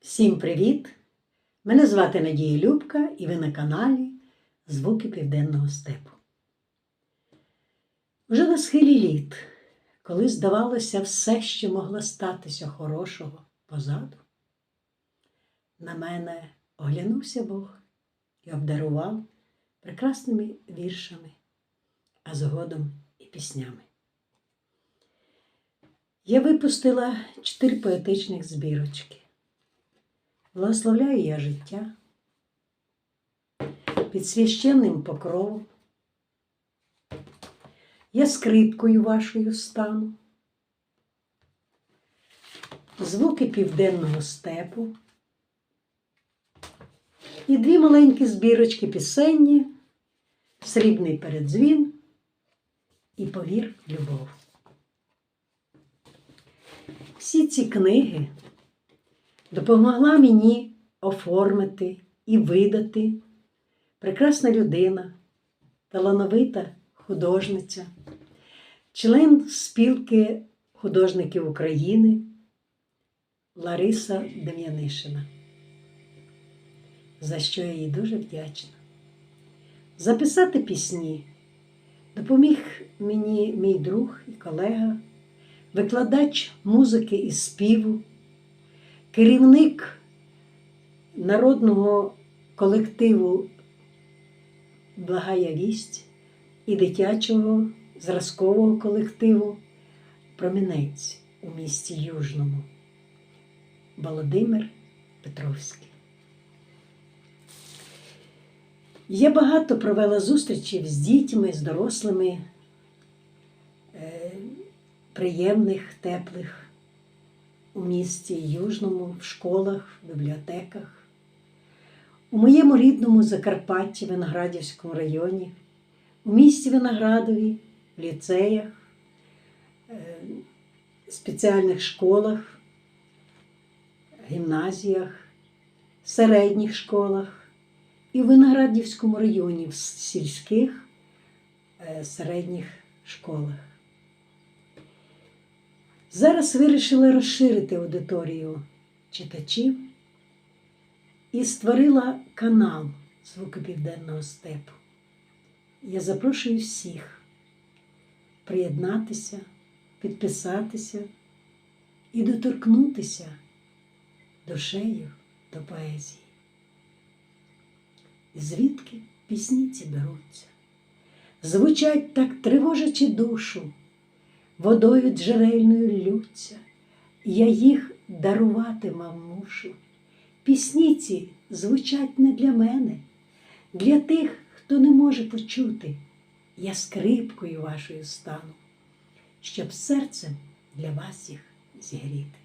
Всім привіт! Мене звати Надія Любка і ви на каналі Звуки Південного Степу. Уже на схилі літ, коли здавалося все, що могло статися хорошого позаду, на мене оглянувся Бог і обдарував прекрасними віршами, а згодом і піснями. Я випустила чотири поетичних збірочки. Благословляю я життя під священним покровом. Я скрипкою вашою стану. Звуки південного степу. І дві маленькі збірочки пісенні, срібний передзвін і повір любов. Всі ці книги допомогла мені оформити і видати прекрасна людина, талановита художниця, член спілки художників України Лариса Дем'янишина, за що я їй дуже вдячна. Записати пісні допоміг мені мій друг і колега, викладач музики і співу керівник народного колективу Благая вість і дитячого зразкового колективу Промінець у місті Южному Володимир Петровський. Я багато провела зустрічей з дітьми, з дорослими, е, приємних, теплих у місті Южному, в школах, в бібліотеках, у моєму рідному Закарпатті, Виноградівському районі, у місті Виноградові, в ліцеях, е, спеціальних школах, гімназіях, середніх школах і в Виноградівському районі, в сільських е, середніх школах. Зараз вирішила розширити аудиторію читачів і створила канал Звуки Південного Степу. Я запрошую всіх приєднатися, підписатися і доторкнутися душею до поезії. Звідки пісні ці беруться? Звучать так тривожачи душу водою джерельною лються, я їх даруватима мушу. Пісні ці звучать не для мене, для тих, хто не може почути. Я скрипкою вашою стану, щоб серцем для вас їх зігріти.